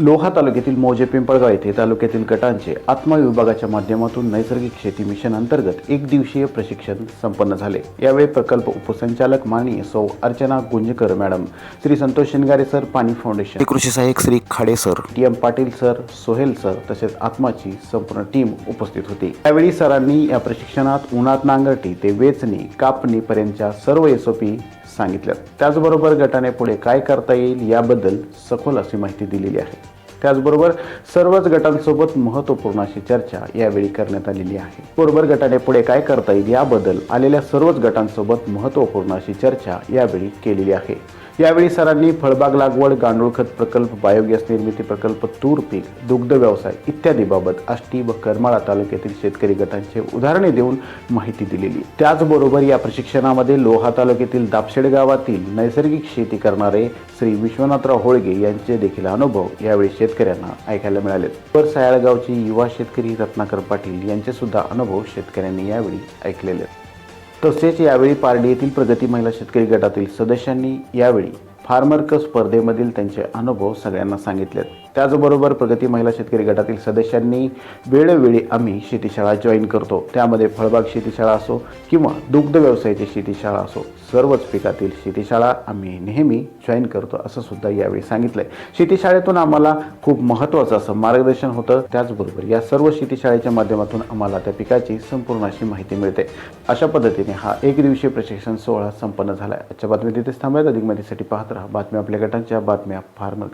लोहा तालुक्यातील मौजे पिंपळगाव येथे तालुक्यातील गटांचे आत्मा विभागाच्या माध्यमातून नैसर्गिक शेती मिशन अंतर्गत एक दिवसीय प्रशिक्षण संपन्न झाले. यावेळी प्रकल्प उपसंचालक माननीय सौ Archana Gunjkar madam Shri Santosh Shingare sir Paani foundation कृषी सहाय्यक Shri Khade sir. T M Patil sir Sohail sir तसेच आत्माची संपूर्ण टीम उपस्थित होती. यावेळी सरांनी या प्रशिक्षणात उन्हात नांगरटी ते वेचणी कापणीपर्यंतच्या सर्व एसओपी सांगितलं त्याचबरोबर गटाने पुढे काय करता येईल याबद्दल सखोल अशी माहिती दिलेली आहे. त्याचबरोबर सर्वच गटांसोबत महत्त्वपूर्ण अशी चर्चा यावेळी करण्यात आलेली आहे. बरोबर गटाने पुढे काय करता येईल याबद्दल आलेल्या सर्वच गटांसोबत महत्त्वपूर्ण अशी चर्चा यावेळी केलेली आहे. यावेळी सरांनी फळबाग लागवड गांडूळ खत प्रकल्प बायोगॅस निर्मिती प्रकल्प तूर पीक दुग्ध व्यवसाय इत्यादीबाबत आष्टी व करमाळा तालुक्यातील शेतकरी गटांचे उदाहरणे देऊन माहिती दिलेली. त्याचबरोबर या प्रशिक्षणामध्ये लोहा तालुक्यातील दापशेड गावातील नैसर्गिक शेती करणारे श्री विश्वनाथराव होळगे यांचे देखील अनुभव यावेळी शेतकऱ्यांना ऐकायला मिळालेत वर सायाळगावचे युवा शेतकरी रत्नाकर पाटील यांचे सुद्धा अनुभव शेतकऱ्यांनी यावेळी ऐकलेले आहेत. तसेच यावेळी पारडी येथील प्रगती महिला शेतकरी गटातील सदस्यांनी यावेळी फार्मर कप स्पर्धेमधील त्यांचे अनुभव सगळ्यांना सांगितलेत त्याचबरोबर प्रगती महिला शेतकरी गटातील सदस्यांनी वेळोवेळी आम्ही शेतीशाळा जॉईन करतो. त्यामध्ये फळबाग शेतीशाळा असो किंवा दुग्ध व्यवसायाची शेतीशाळा असो सर्वच पिकातील शेतीशाळा आम्ही नेहमी जॉईन करतो असं सुद्धा यावेळी सांगितलंय. शेतीशाळेतून आम्हाला खूप महत्त्वाचं असं मार्गदर्शन होतं. त्याचबरोबर या सर्व शेतीशाळेच्या माध्यमातून आम्हाला त्या पिकाची संपूर्ण अशी माहिती मिळते. अशा पद्धतीने हा एक दिवसीय प्रशिक्षण सोहळा संपन्न झाला आहे आजच्या बातमी तिथेच थांबायला अधिक माहितीसाठी पाहत राहा. बातम्या आपल्या गटांच्या बातम्या फार्मर